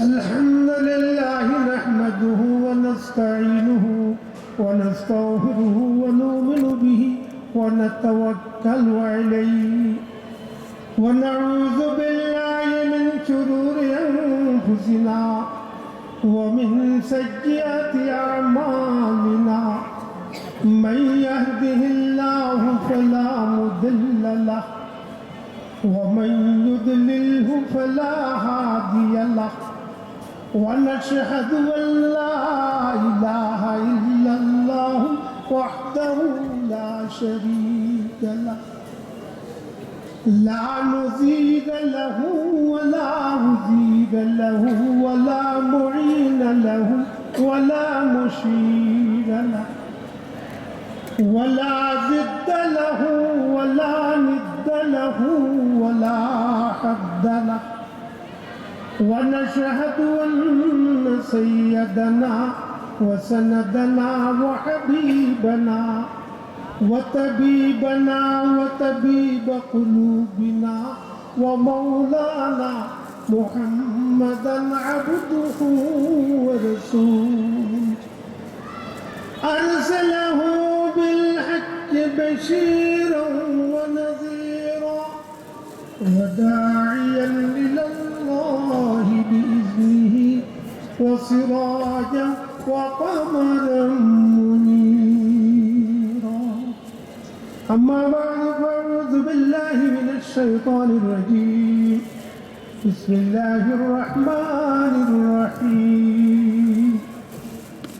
الحمد لله نحمده ونستعينه ونستغفره ونؤمن به ونتوكل عليه. ونعوذ بالله من شرور أنفسنا ومن سيئات أعمالنا. من يهده الله فلا مضل له ومن يضلله فلا ونشهد أن لا إله إلا الله وحده لا شريك له. لا نزيد له ولا مزيد له ولا معين له ولا مشير له. ولا ضد له ولا ند له ولا حد له. ونشهد أن سيدنا وسندنا وحبيبنا وطبيبنا وطبيب قلوبنا ومولانا محمدا عبده ورسوله. أرسله بالحق بشيرا وسراجا وقمرا منيرا. أما بعد فأعوذ بالله من الشيطان الرجيم. بسم الله الرحمن الرحيم.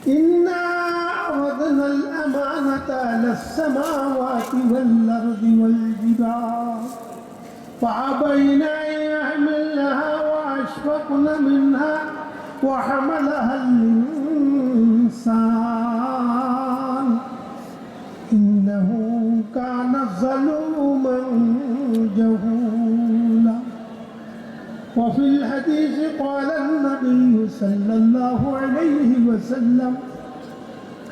إنا عرضنا الأمانة على السماوات والأرض والجبال فأبين أن يحملنها وأشفقن منها وحملها الإنسان. إنه كان ظلوما جهولا. وفي الحديث قال النبي صلى الله عليه وسلم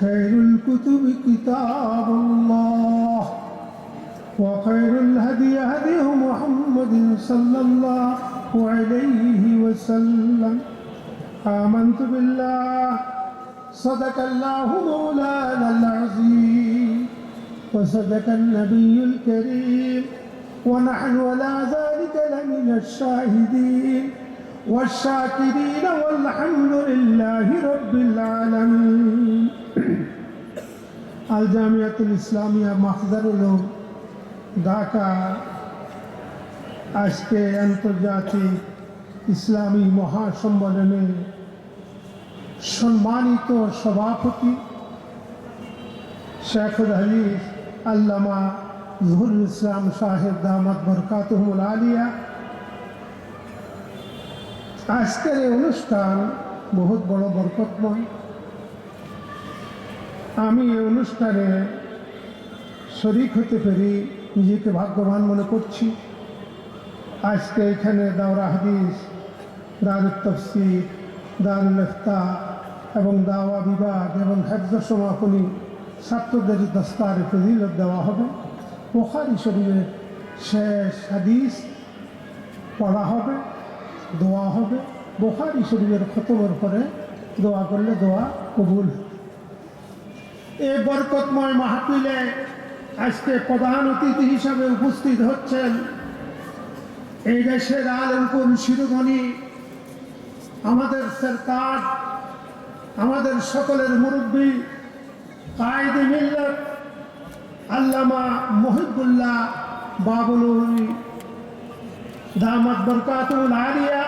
خير الكتب كتاب الله. وخير الهدي هدي محمد صلى الله عليه وسلم. آمنت بالله صدق الله مولانا العظيم وصدق النبي الكريم ونحن على ذلك لمن الشاهدين والشاكرين والحمد لله رب العالمين الجامعة الإسلامية محضر العلوم ঢাকা আজকে আন্তর্জাতিক ইসলামী মহাসম্মেলনে সম্মানিত সভাপতি শেখুল হাদিস আল্লামা জহুরুল ইসলাম সাহেব দামাত বরকাতহমুল আলিয়া। আজকের এই অনুষ্ঠান বহুত বড় বরকতময়। আমি এই অনুষ্ঠানে শরিক হতে পেরে নিজেকে ভাগ্যবান মনে করছি। আজকে এখানে দাওরা হাদিস দারুল তফসির, দারুল ইফতা এবং দাওয়া বিভাগ এবং হেফজ সমাপনী ছাত্রদের দস্তারে ফজিলত দেওয়া হবে। বোখারি শরীফের শেষ হাদিস পড়া হবে, দোয়া হবে। বোখারি শরীরের খতমের পরে দোয়া করলে দোয়া কবুল এই বরকতময় মাহফিলে আজকে প্রধান অতিথি হিসাবে উপস্থিত হচ্ছেন এই দেশের আলমপুর শিরোমণি আমাদের সরকার, আমাদের সকলের মুরব্বী কায়দে মিল্লত আল্লামা মহিবুল্লাহ বাবুল দামদ বরকাতুল আলিয়া,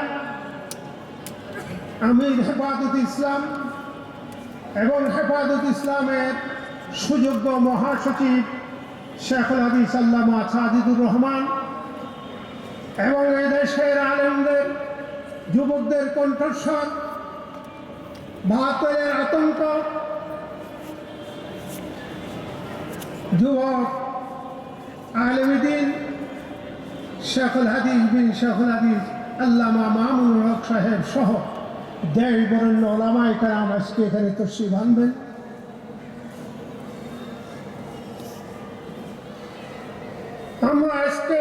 আমির হেফাজত ইসলাম এবং হেফাজত ইসলামের সুযোগ্য মহাসচিব শেখুল হাদিস আল্লামা সাজিদুর রহমান এবং এই দেশের আলেমদের যুবকদের কণ্ঠস্বর, বাহাত্তরের আতঙ্ক। যুবক আলমদিন শেখুল হাদিস বিন শেখুল হাদিস, আল্লামা মামুন হক সাহেব সহ দেশ বরণ্য ওলামাই কারাম আজকে এখানে তসি বাঁধবেন আমরা আজকে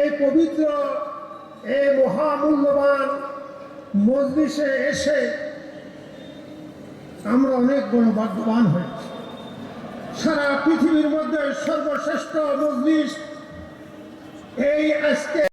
এই পবিত্র এই মহামূল্যবান মজলিসে এসে আমরা অনেক বড় ভাগ্যবান হয়েছি সারা পৃথিবীর মধ্যে সর্বশ্রেষ্ঠ মজলিস এই আজকে